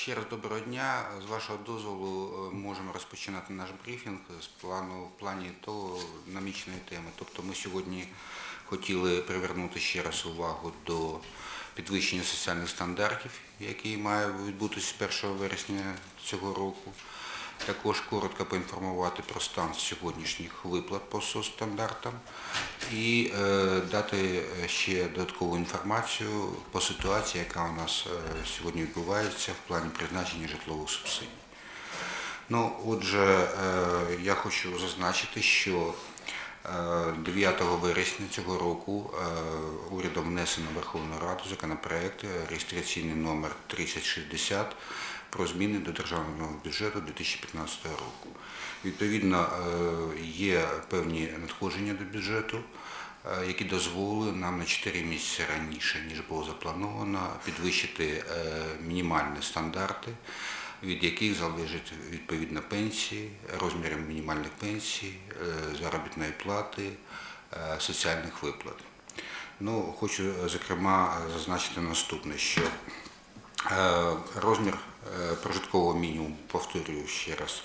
Ще раз доброго дня. З вашого дозволу е, можемо розпочинати наш брифінг з плану в плані того намічної теми. Тобто ми сьогодні хотіли привернути ще раз увагу до підвищення соціальних стандартів, який має відбутися з 1 вересня цього року. Також коротко поінформувати про стан сьогоднішніх виплат по соцстандартам і е, дати ще додаткову інформацію по ситуації, яка у нас е, сьогодні відбувається в плані призначення житлових субсидій. Ну, отже, е, я хочу зазначити, що е, 9 вересня цього року е, урядом внесено Верховну Раду законопроект е, реєстраційний номер 3060 про зміни до державного бюджету 2015 року. Відповідно, е, є певні надходження до бюджету, е, які дозволили нам на 4 місяці раніше, ніж було заплановано, підвищити е, мінімальні стандарти від яких залежить відповідно пенсії, розміри мінімальних пенсій, заробітної плати, соціальних виплат. Ну, хочу зокрема зазначити наступне, що розмір прожиткового мінімуму, повторюю ще раз,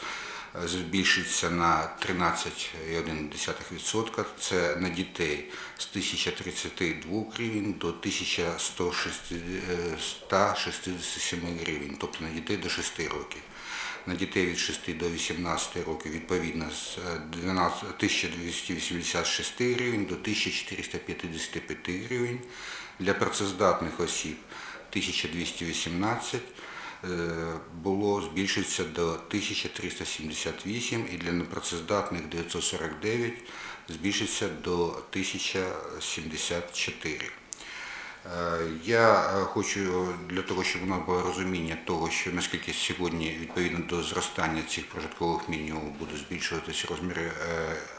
е, збільшиться на 13,1%. Це на дітей з 1032 гривень до 1167 гривень, тобто на дітей до 6 років. На дітей від 6 до 18 років відповідно з е, 12 1286 гривень до 1455 гривень. Для працездатних осіб 1218 е, було збільшиться до 1378 і для непрацездатних 949 збільшиться до 1074. Е, Я е, хочу для того, щоб у нас було розуміння того, що наскільки сьогодні відповідно до зростання цих прожиткових мінімумів будуть збільшуватися розміри е,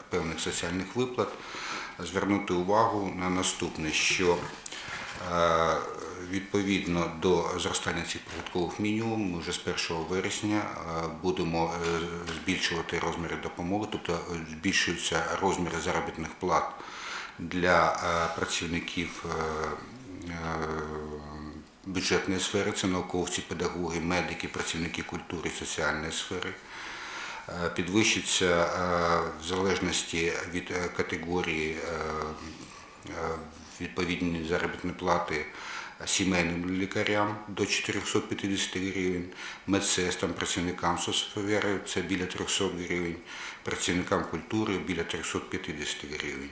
певних соціальних виплат, звернути увагу на наступне, що е, відповідно до зростання цих прожиткових мінімумів ми вже з 1 вересня е, будемо е, збільшувати розміри допомоги, тобто збільшуються розміри заробітних плат для е, працівників бюджетної сфери, це науковці, педагоги, медики, працівники культури соціальної сфери. Підвищиться в залежності від категорії відповідні заробітні плати сімейним лікарям до 450 гривень, медсестрам, працівникам соцсфери це біля 300 гривень, працівникам культури біля 350 гривень.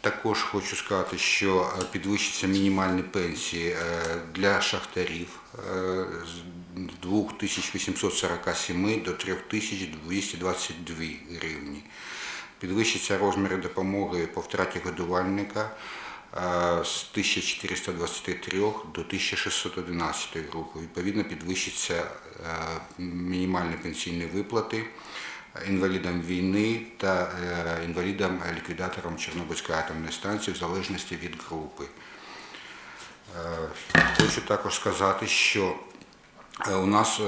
Також хочу сказати, що е, підвищаться мінімальні пенсії е, для шахтарів е, з 2847 до 3222 гривні. Підвищаться розміри допомоги по втраті годувальника з 1423 до 1611 року. Відповідно, підвищаться е, мінімальні пенсійні виплати інвалідам війни та е, інвалідам ліквідаторам Чорнобильської атомної станції в залежності від групи. Е, Хочу також сказати, що у нас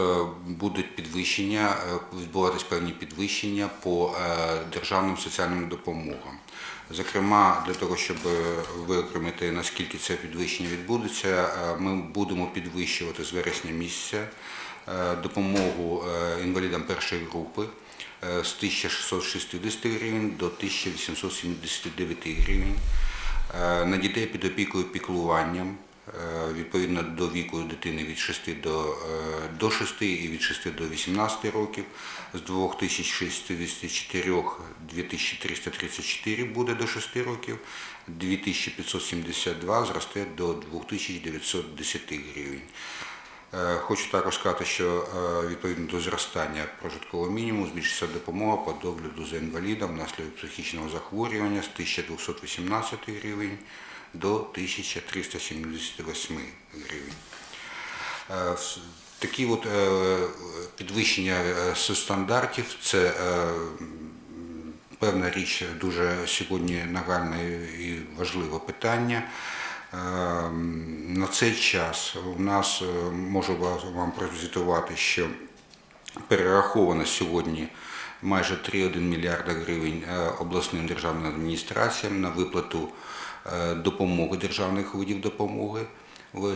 будуть підвищення, відбуватись певні підвищення по державним соціальним допомогам. Зокрема, для того, щоб е, виокремити, наскільки це підвищення відбудеться, е, ми будемо підвищувати з вересня місяця е, допомогу інвалідам першої групи з 1660 гривень до 1879 гривень. На дітей під опікою піклуванням відповідно до віку дитини від 6 до, е, до 6 і від 6 до 18 років. З 2064 2334 буде до 6 років, 2572 зросте до 2910 гривень. Е, Хочу також сказати, що е, відповідно до зростання прожиткового мінімуму збільшиться допомога по догляду за інвалідом внаслідок психічного захворювання з 1218 гривень до 1378 гривень. Е, Такі от е, підвищення е, стандартів це певна річ дуже сьогодні нагальне і важливе питання. На цей час у нас можу вам прозвітувати, що перераховано сьогодні майже 3,1 мільярда гривень обласним державним адміністраціям на виплату допомоги державних видів допомоги.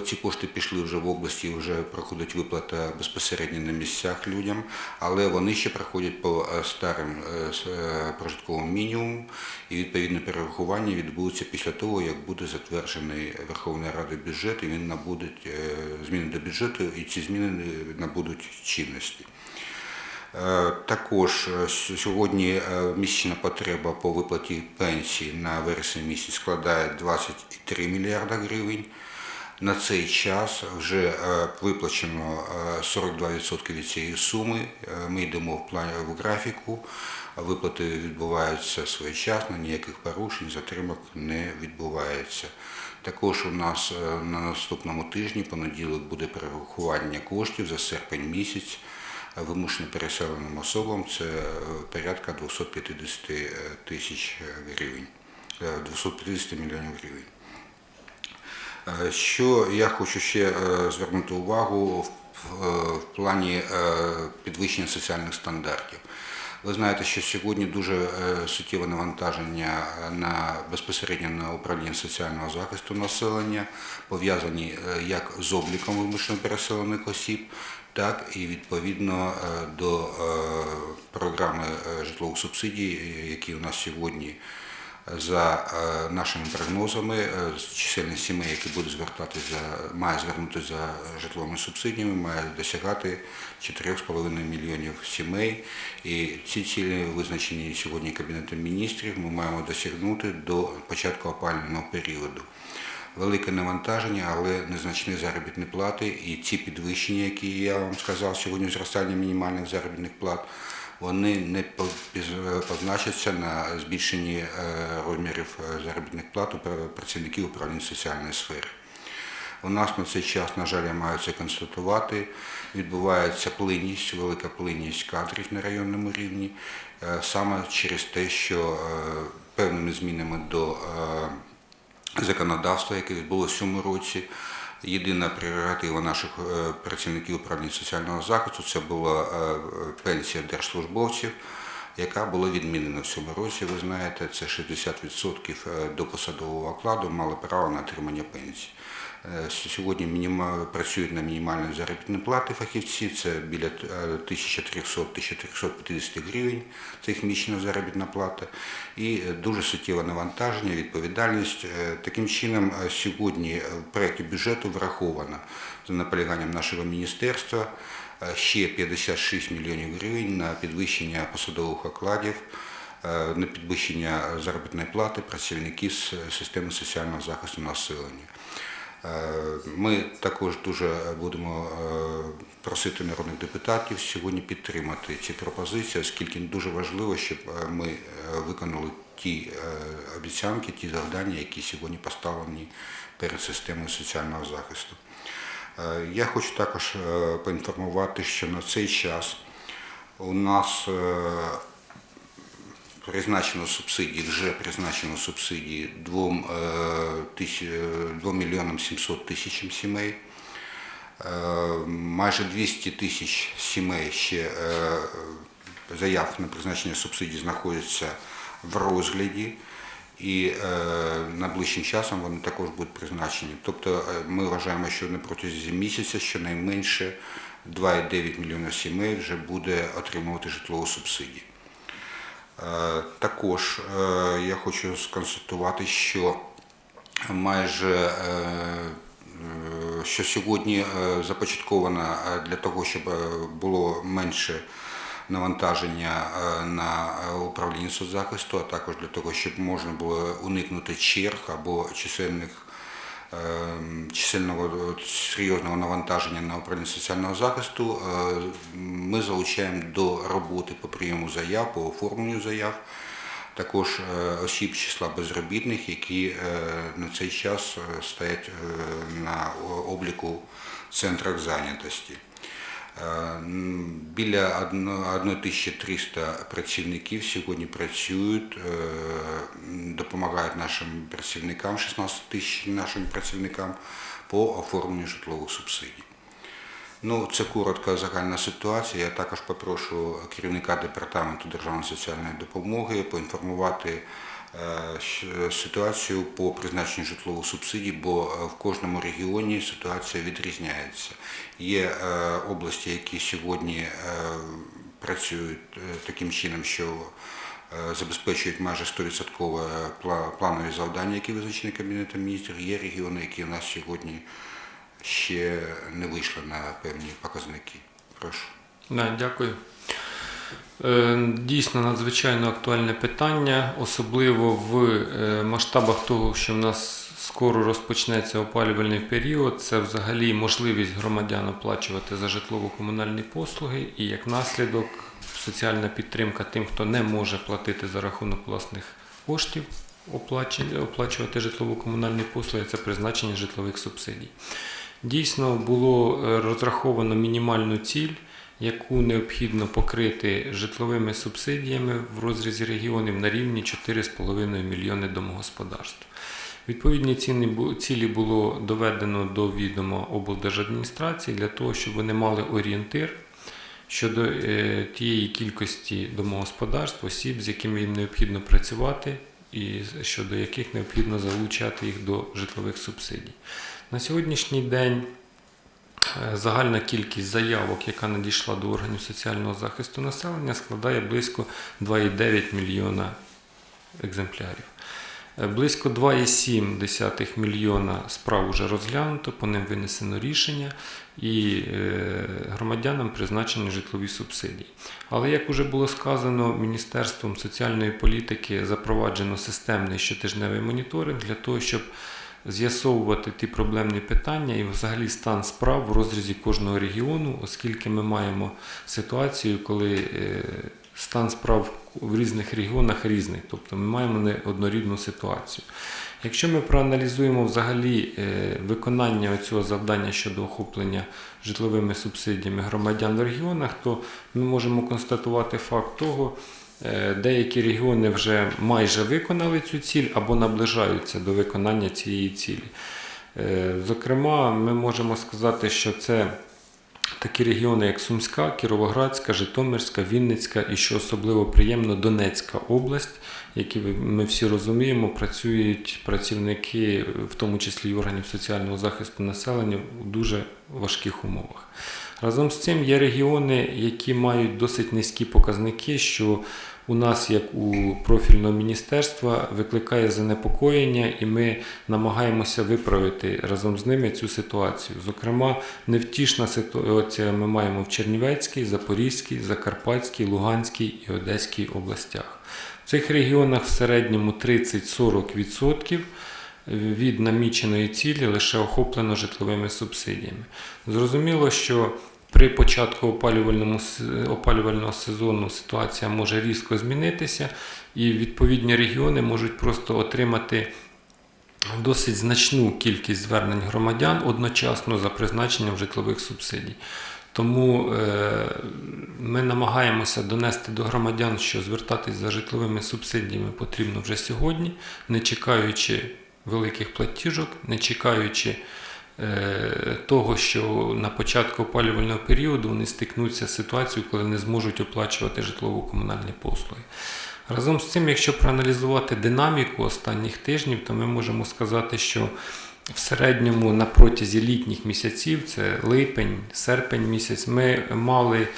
Ці кошти пішли вже в області, вже проходить виплата безпосередньо на місцях людям, але вони ще проходять по е, старим е, е, прожитковим мінімуму, і відповідне перерахування відбудеться після того, як буде затверджений Верховною Радою бюджет, і він набуде е, зміни до бюджету, і ці зміни набудуть чинності. Е, Також е, сьогодні е, місячна потреба по виплаті пенсій на вересень місяць складає 23 мільярда гривень. На цей час вже виплачено е, 42% від цієї суми. Ми йдемо в плані в графіку. Виплати відбуваються своєчасно, ніяких порушень, затримок не відбувається. Також у нас на наступному тижні, понеділок, буде перерахування коштів за серпень місяць вимушено переселеним особам. Це е, порядка 250 тисяч гривень, е, 250 мільйонів гривень. Е, Що я хочу ще е, звернути увагу в, плані е, підвищення соціальних стандартів. Ви знаєте, що сьогодні дуже е, суттєве навантаження на безпосередньо на управління соціального захисту населення, пов'язані е, як з обліком вимушено переселених осіб, так і відповідно е, до е, програми е, житлових субсидій, які у нас сьогодні за нашими прогнозами, чисельність сімей, які будуть звертатися має звернутися за житловими субсидіями, має досягати 4,5 мільйонів сімей. І ці цілі визначені сьогодні Кабінетом міністрів. Ми маємо досягнути до початку опалювального періоду. Велике навантаження, але незначні заробітні плати. І ці підвищення, які я вам сказав сьогодні, зростання мінімальних заробітних плат, вони не позначаться на збільшенні е, розмірів е, заробітних плат у працівників управління соціальної сфери. У нас на цей час, на жаль, я маю це констатувати. Відбувається плинність, велика плинність кадрів на районному рівні, е, саме через те, що певними змінами до законодавства, яке відбулося в цьому році. Єдина прерогатива наших е, працівників управління соціального захисту це була е, пенсія держслужбовців, яка була відмінена в цьому році. Ви знаєте, це 60% до посадового окладу мали право на отримання пенсії. Е, Сьогодні мініма- працюють на мінімальній заробітній платі фахівці, це біля е, 1300-1350 гривень, це їх місячна заробітна плата, і е, дуже суттєве навантаження, відповідальність. Е, Таким чином, е, сьогодні в проєкті бюджету враховано за наполяганням нашого міністерства е, ще 56 мільйонів гривень на підвищення посадових окладів е, на підвищення заробітної плати працівників системи соціального захисту населення. Е, Ми також дуже будемо е, просити народних депутатів сьогодні підтримати ці пропозиції, оскільки дуже важливо, щоб е, ми виконали ті обіцянки, ті завдання, які сьогодні поставлені перед системою соціального захисту. Я хочу також поінформувати, що на цей час у нас призначено субсидії, вже призначено субсидії 2, 2 мільйонам 700 тисячам сімей. Е, Майже 200 тисяч сімей ще е, заяв на призначення субсидій знаходяться в розгляді. І е, найближчим часом вони також будуть призначені. Тобто е, ми вважаємо, що на протязі місяця щонайменше 2,9 мільйона сімей вже буде отримувати житлову субсидію. Е, Також е, я хочу сконстатувати, що майже е, що сьогодні започатковано для того, щоб було менше навантаження на управління соцзахисту, а також для того, щоб можна було уникнути черг або чисельних чисельного е, серйозного навантаження на управління соціального захисту, е, ми залучаємо до роботи по прийому заяв, по оформленню заяв, також е, осіб числа безробітних, які на цей час стоять на обліку в центрах зайнятості. Е, Біля одно- 1300 працівників сьогодні працюють, е, допомагають нашим працівникам, 16 тисяч нашим працівникам по оформленню житлових субсидій. Ну, це коротка загальна ситуація. Я також попрошу керівника департаменту державної соціальної допомоги поінформувати ситуацію по призначенню житлових субсидій, бо е, в кожному регіоні ситуація відрізняється. Є е, області, які сьогодні е, працюють е, таким чином, що е, забезпечують майже 100% планові завдання, які визначені Кабінетом міністрів. Є регіони, які у нас сьогодні ще не вийшли на певні показники. Прошу. Да, дякую. Е, Дійсно надзвичайно актуальне питання, особливо в е, масштабах того, що в нас скоро розпочнеться опалювальний період. Це взагалі можливість громадян оплачувати за житлово-комунальні послуги і як наслідок соціальна підтримка тим, хто не може платити за рахунок власних коштів, оплачувати житлово-комунальні послуги це призначення житлових субсидій. Дійсно було е, розраховано мінімальну ціль, яку необхідно покрити житловими субсидіями в розрізі регіонів на рівні 4,5 мільйони домогосподарств. Відповідні цілі було доведено до відома облдержадміністрації для того, щоб вони мали орієнтир щодо е, тієї кількості домогосподарств, осіб, з якими їм необхідно працювати, і щодо яких необхідно залучати їх до житлових субсидій. На сьогоднішній день загальна кількість заявок, яка надійшла до органів соціального захисту населення, складає близько 2,9 мільйона екземплярів. Е, Близько 2,7 мільйона справ вже розглянуто, по ним винесено рішення і е, громадянам призначені житлові субсидії. Але як вже було сказано, Міністерством соціальної політики запроваджено системний щотижневий моніторинг для того, щоб з'ясовувати ті проблемні питання і взагалі стан справ в розрізі кожного регіону, оскільки ми маємо ситуацію, коли е, стан справ в різних регіонах різний, тобто ми маємо не однорідну ситуацію. Якщо ми проаналізуємо взагалі е, виконання цього завдання щодо охоплення житловими субсидіями громадян в регіонах, то ми можемо констатувати факт того, деякі регіони вже майже виконали цю ціль або наближаються до виконання цієї цілі. Е, Зокрема, ми можемо сказати, що це такі регіони, як Сумська, Кіровоградська, Житомирська, Вінницька і, що особливо приємно, Донецька область, які ми всі розуміємо, працюють працівники, в тому числі й органів соціального захисту населення, у дуже важких умовах. Разом з цим є регіони, які мають досить низькі показники, що у нас, як у профільного міністерства, викликає занепокоєння, і ми намагаємося виправити разом з ними цю ситуацію. Зокрема, невтішна ситуація ми маємо в Чернівецькій, Запорізькій, Закарпатській, Луганській і Одеській областях. В цих регіонах в середньому 30-40% від наміченої цілі лише охоплено житловими субсидіями. Зрозуміло, що при початку опалювального сезону ситуація може різко змінитися, і відповідні регіони можуть просто отримати досить значну кількість звернень громадян одночасно за призначенням житлових субсидій. Тому е, ми намагаємося донести до громадян, що звертатись за житловими субсидіями потрібно вже сьогодні, не чекаючи великих платіжок, не чекаючи того, що на початку опалювального періоду вони стикнуться з ситуацією, коли не зможуть оплачувати житлово-комунальні послуги. Разом з цим, якщо проаналізувати динаміку останніх тижнів, то ми можемо сказати, що в середньому на протязі літніх місяців, це липень, серпень місяць, ми мали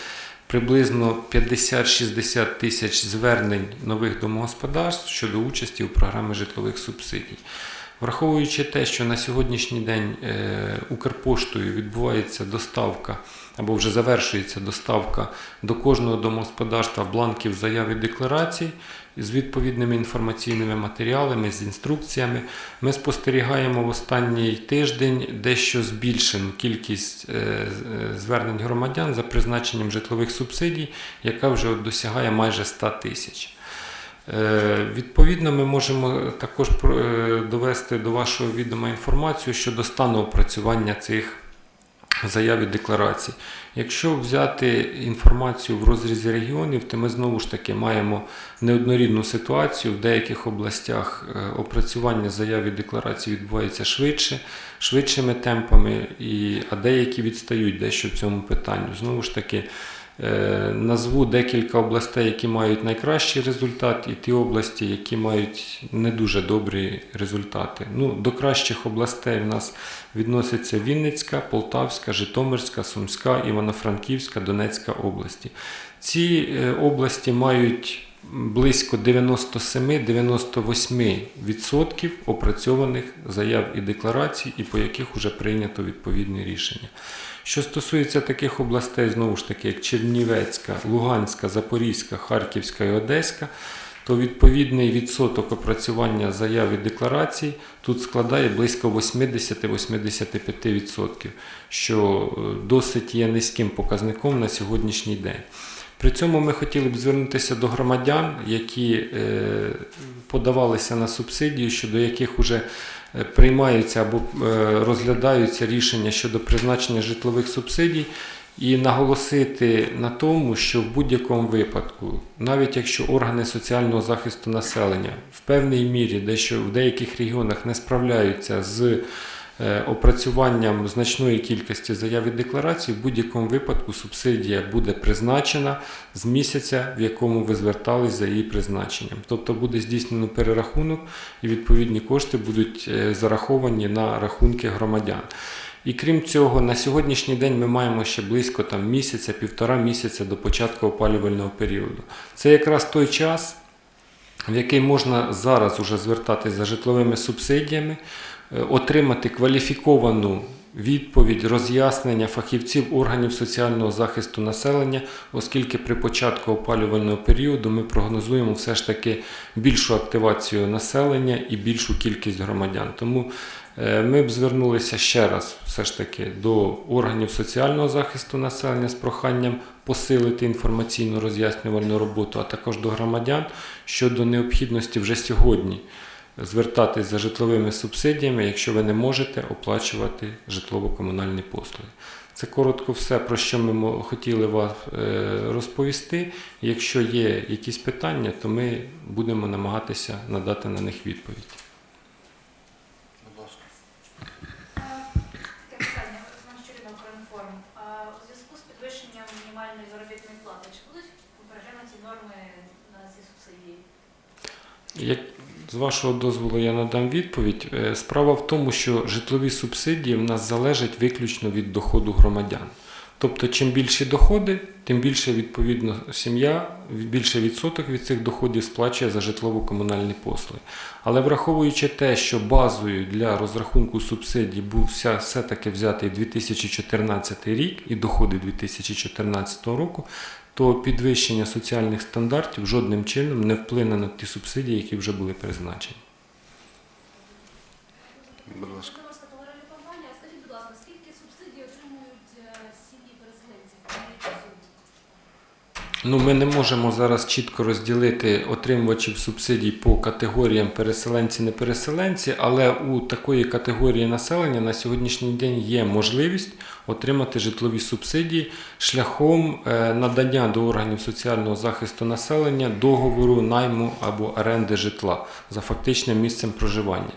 приблизно 50-60 тисяч звернень нових домогосподарств щодо участі у програмі житлових субсидій. Враховуючи те, що на сьогоднішній день е, Укрпоштою відбувається доставка або вже завершується доставка до кожного домогосподарства бланків заяв і декларацій з відповідними інформаційними матеріалами, з інструкціями, ми спостерігаємо в останній тиждень дещо збільшену кількість е, е, звернень громадян за призначенням житлових субсидій, яка вже досягає майже 100 тисяч. Е, Відповідно, ми можемо також е, довести до вашого відома інформацію щодо стану опрацювання цих заяві декларацій. Якщо взяти інформацію в розрізі регіонів, то ми знову ж таки маємо неоднорідну ситуацію. В деяких областях е, опрацювання заяв і декларацій відбувається швидше, швидшими темпами, і, а деякі відстають дещо в цьому питанні. Знову ж таки, назву декілька областей, які мають найкращий результат, і ті області, які мають не дуже добрі результати. Ну, до кращих областей в нас відносяться Вінницька, Полтавська, Житомирська, Сумська, Івано-Франківська, Донецька області. Ці е, області мають близько 97-98% опрацьованих заяв і декларацій, і по яких вже прийнято відповідне рішення. Що стосується таких областей, знову ж таки, як Чернівецька, Луганська, Запорізька, Харківська і Одеська, то відповідний відсоток опрацювання заяв і декларацій тут складає близько 80-85%, що е, досить є низьким показником на сьогоднішній день. При цьому ми хотіли б звернутися до громадян, які е, подавалися на субсидію, щодо яких вже е, приймаються або е, розглядаються рішення щодо призначення житлових субсидій, і наголосити на тому, що в будь-якому випадку, навіть якщо органи соціального захисту населення в певній мірі, дещо в деяких регіонах не справляються з опрацюванням значної кількості заяв і декларацій, в будь-якому випадку субсидія буде призначена з місяця, в якому ви звертались за її призначенням. Тобто буде здійснено перерахунок і відповідні кошти будуть е, зараховані на рахунки громадян. І крім цього, на сьогоднішній день ми маємо ще близько там, місяця, півтора місяця до початку опалювального періоду. Це якраз той час, в який можна зараз уже звертатись за житловими субсидіями, е, отримати кваліфіковану відповідь, роз'яснення фахівців органів соціального захисту населення, оскільки при початку опалювального періоду ми прогнозуємо все ж таки більшу активацію населення і більшу кількість громадян. Тому е, ми б звернулися ще раз все ж таки до органів соціального захисту населення з проханням посилити інформаційну роз'яснювальну роботу, а також до громадян щодо необхідності вже сьогодні звертатись за житловими субсидіями, якщо ви не можете оплачувати житлово-комунальні послуги. Це коротко все, про що ми хотіли вас е, розповісти. Якщо є якісь питання, то ми будемо намагатися надати на них відповідь. Будь ласка. Таке питання, Олександр Щурина, Укрінформ. А У зв'язку з підвищенням мінімальної заробітної плати, чи будуть переглянуті норми на ці субсидії? Як з вашого дозволу я надам відповідь. Е, Справа в тому, що житлові субсидії в нас залежать виключно від доходу громадян. Тобто, чим більші доходи, тим більше відповідно сім'я, більше відсоток від цих доходів сплачує за житлово-комунальні послуги. Але враховуючи те, що базою для розрахунку субсидій був все-таки взятий 2014 рік і доходи 2014 року, то підвищення соціальних стандартів жодним чином не вплине на ті субсидії, які вже були призначені. Будь ласка. Будь ласка, товариша компанія, скажіть, будь ласка, скільки субсидій отримують е, сім'ї переселенців? Навіть суму? Ну, ми не можемо зараз чітко розділити отримувачів субсидій по категоріям переселенці-непереселенці, але у такої категорії населення на сьогоднішній день є можливість отримати житлові субсидії шляхом е, надання до органів соціального захисту населення договору найму або оренди житла за фактичним місцем проживання.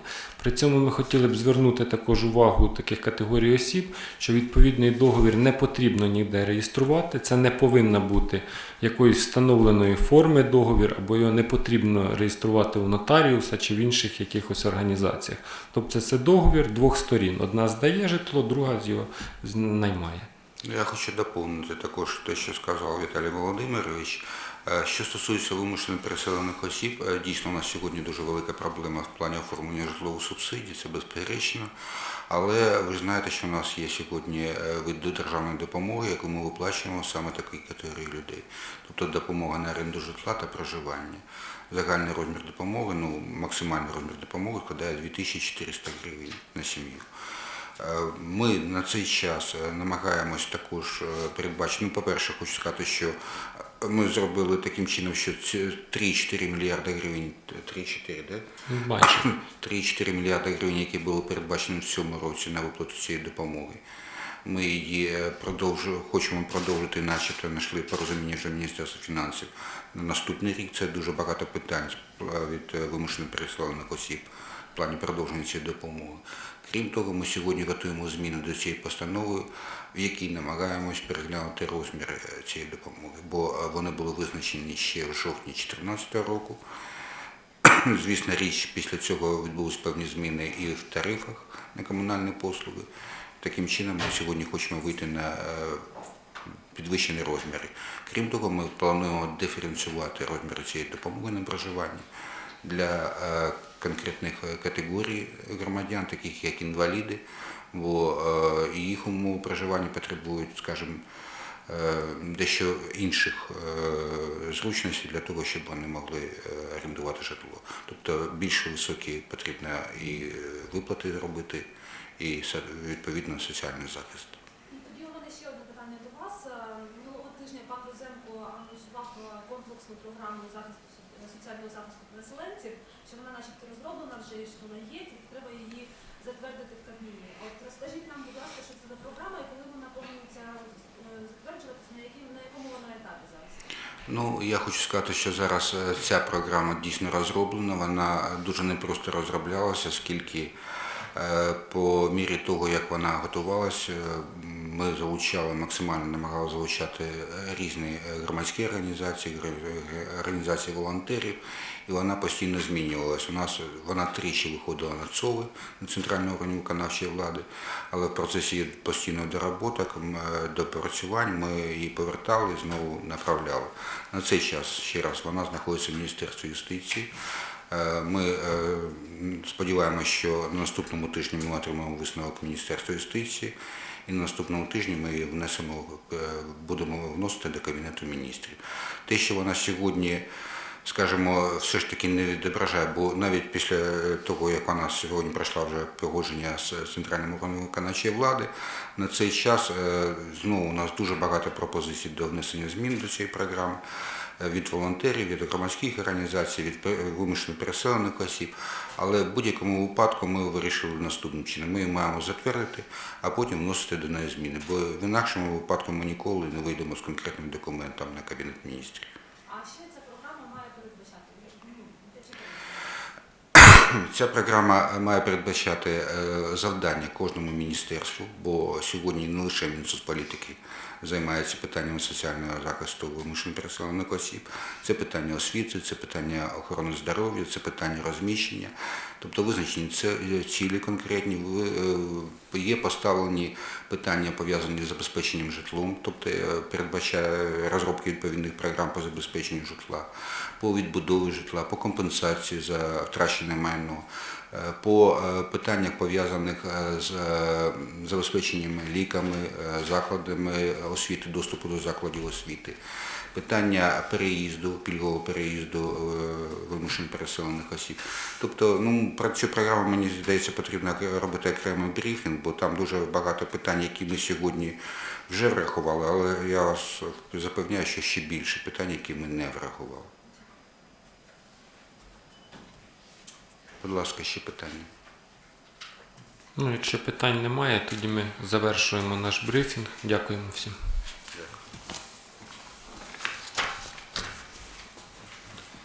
При цьому ми хотіли б звернути також увагу таких категорій осіб, що відповідний договір не потрібно ніде реєструвати. Це не повинна бути якоїсь встановленої форми договір, або його не потрібно реєструвати у нотаріуса чи в інших якихось організаціях. Тобто це договір двох сторін. Одна здає житло, друга його наймає. Я хочу доповнити також те, що сказав Віталій Володимирович. Е, Що стосується вимушено переселених осіб, е, дійсно у нас сьогодні дуже велика проблема в плані оформлення житлових субсидій, це безперечно. Але ви знаєте, що у нас є сьогодні е, вид державної допомоги, яку ми виплачуємо саме такій категорії людей. Тобто допомога на оренду житла та проживання. Загальний розмір допомоги, ну максимальний розмір допомоги складає 2400 гривень на сім'ю. Ми на цей час намагаємось також передбачити. Ну, по-перше, хочу сказати, що ми зробили таким чином, що ці 3-4 мільярди гривень, 3-4, да? Бачите. 3-4 мільярди гривень, які були передбачені в цьому році на виплату цієї допомоги. Ми її е, продовжу, хочемо продовжити, начебто знайшли порозуміння вже Міністерства фінансів. На наступний рік це дуже багато питань від е, вимушено переселених осіб плані продовження цієї допомоги. Крім того, ми сьогодні готуємо зміни до цієї постанови, в якій намагаємось переглянути розміри е, цієї допомоги, бо е, вони були визначені ще в жовтні 2014 року. Звісно, річ після цього відбулись певні зміни і в тарифах на комунальні послуги. Таким чином, ми сьогодні хочемо вийти на е, підвищені розміри. Крім того, ми плануємо диференціювати розміри цієї допомоги на проживання для е, конкретних е, категорій громадян, таких як інваліди, бо е, їх умови проживання потребують, скажімо, дещо інших зручностей для того, щоб вони могли орендувати житло. Тобто більш високі потрібно і виплати робити, і відповідно соціальний захист. І тоді у мене ще одне питання до вас. Е, Минулого тижня пан Розенко анонсував е, комплексну програму захисту со- е, соціального захисту переселенців, що вона начебто вже і що є, тільки треба її затвердити в Кабміні. От розкажіть нам, будь ласка, що це за програма і коли вона планується е, затверджуватися, на якій на якому вона етапі зараз? Ну, я хочу сказати, що зараз е, ця програма дійсно розроблена. Вона дуже непросто розроблялася, оскільки е, по мірі того, як вона готувалася, ми залучали максимально намагалися залучати різні громадські організації, організації волонтерів, і вона постійно змінювалася. У нас вона тричі виходила на ЦОВи, на центральний орган виконавчої влади, але в процесі постійного доработок, е, допрацювань ми її повертали і знову направляли. На цей час ще раз вона знаходиться в Міністерстві юстиції. Е, Ми е, сподіваємося, що на наступному тижні ми отримаємо висновок Міністерства юстиції, і на наступному тижні ми її внесемо, будемо вносити до Кабінету міністрів. Те, що вона сьогодні, скажімо, все ж таки не відображає, бо навіть після того, як вона сьогодні пройшла вже погодження з центральним органом виконавчої влади, на цей час е, знову у нас дуже багато пропозицій до внесення змін до цієї програми е, від волонтерів, від громадських організацій, від вимушено переселених осіб. Але в будь-якому випадку ми вирішили наступним чином. Ми її маємо затвердити, а потім вносити до неї зміни. Бо в інакшому випадку ми ніколи не вийдемо з конкретним документом на Кабінет міністрів. А що ця програма має передбачати? Ну, для чого? Ця програма має передбачати е, завдання кожному міністерству, бо сьогодні не лише Мінсоцполітики займається питаннями соціального захисту вимушено переселених осіб. Це питання освіти, це питання охорони здоров'я, це питання розміщення. Тобто визначені е, цілі конкретні, е, є поставлені питання пов'язані з забезпеченням житлом, тобто передбачає розробки відповідних програм по забезпеченню житла, по відбудові житла, по компенсації за втрачене майно, е, по е, питаннях пов'язаних е, з е, забезпеченням ліками, закладами освіти, доступу до закладів освіти. Питання переїзду, пільгового переїзду вимушено переселених осіб. Тобто, ну про цю програму мені здається потрібно робити окремий брифінг, бо там дуже багато питань, які ми сьогодні вже врахували, але я вас запевняю, що ще більше питань, які ми не врахували. Будь ласка, ще питання. Ну, якщо питань немає, тоді ми завершуємо наш брифінг. Дякуємо всім.